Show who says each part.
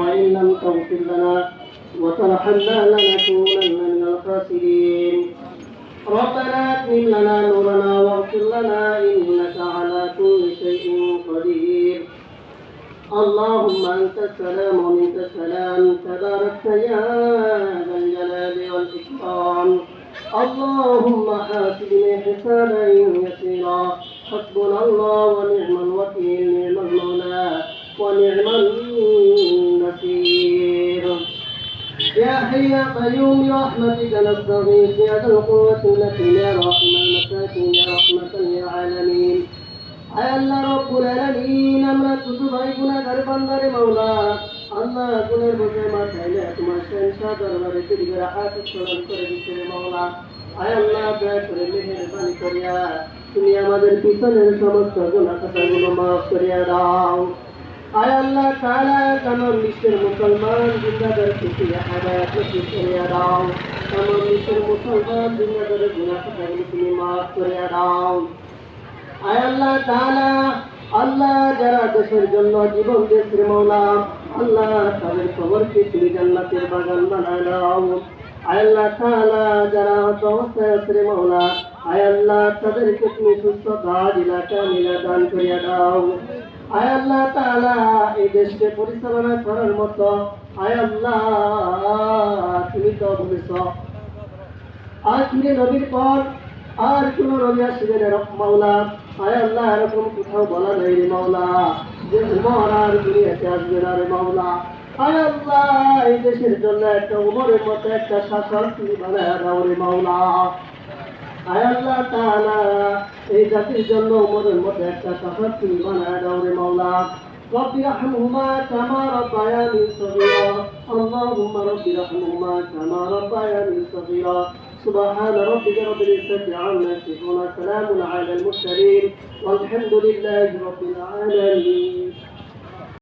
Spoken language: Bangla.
Speaker 1: وإن لم تغفر لنا وترحمنا لنكونن من الخاسرين. ربنا اتمم لنا نورنا واغفر لنا إنك على كل شيء قدير. اللهم أنت السلام ومنك السلام. تباركت يا ذا الجلال والإكرام. اللهم حاسبني حسابا يسيرا. حسبنا الله ونعم الوكيل نعم المولى ونعم النصير يا حي يا قيوم برحمتك نستغيث يا ذا القوة التي يا رحم المساكين يا رحمة للعالمين আয় আল্লাহ রব্বুল আলামিন আমরা শুধু ভাই গুনাহগার বান্দারে মাওলা আল্লাহ গুনের বোঝে মাথাইলে তোমার সেনসা দরবারে তিরিগের হাত উত্তোলন করে দিতে মাওলা আয় আল্লাহ দয়া করে মেহেরবানি করিয়া তুমি আমাদের পিছনের সমস্ত গুনাহ কথাগুলো মাফ করিয়া দাও আয় আল্লাহ তাআলা তামাম বিশ্বের মুসলমান জিন্দাদের খুশি হাদায়াত নসিব করিয়া দাও। তামাম বিশ্বের মুসলমান জিন্দাদের গুনাহ কথাগুলো তুমি মাফ করিয়া দাও। আয় আল্লাহ তাআলা, আল্লাহ যারা দেশের জন্য জীবন দিয়েছে মৌলা আল্লাহ তাদের খবরকে তুমি জান্নাতের বাগান বানায় দাও। আয় আল্লাহ তাআলা যারা অবস্থায় আছে মৌলা আয় আল্লাহ, তাদেরকে তুমি সুস্থতা দিলাটা মিলা দান করিয়া দাও। আয় আল্লাহ তাআলা, এই দেশকে পরিচালনা করার মতো। আয় আল্লাহ, তুমি তো বলেছ। আখিরে নবীর পর, আর কোন নবী আসবে মাওলা। আয় আল্লাহ, এরকম কোথাও বলা নেই রে মাওলা। যে উমর আর দুনিয়াতে আসবে না রে মাওলা। আয় আল্লাহ, এই দেশের জন্য একটা উমরের মতো একটা শাসক তুমি বানায় দাও রে মাওলা। আল্লাহ তাআলা এই জাতির জন্য উমরের মতো একটা শাসক তুমি বানায় দাও রে মাওলা رب ارحمهما كما ربياني صغيرا اللهم رب ارحمهما كما ربياني صغيرا سبحان ربك رب العزة عما يصفون سلام على المرسلين والحمد لله رب العالمين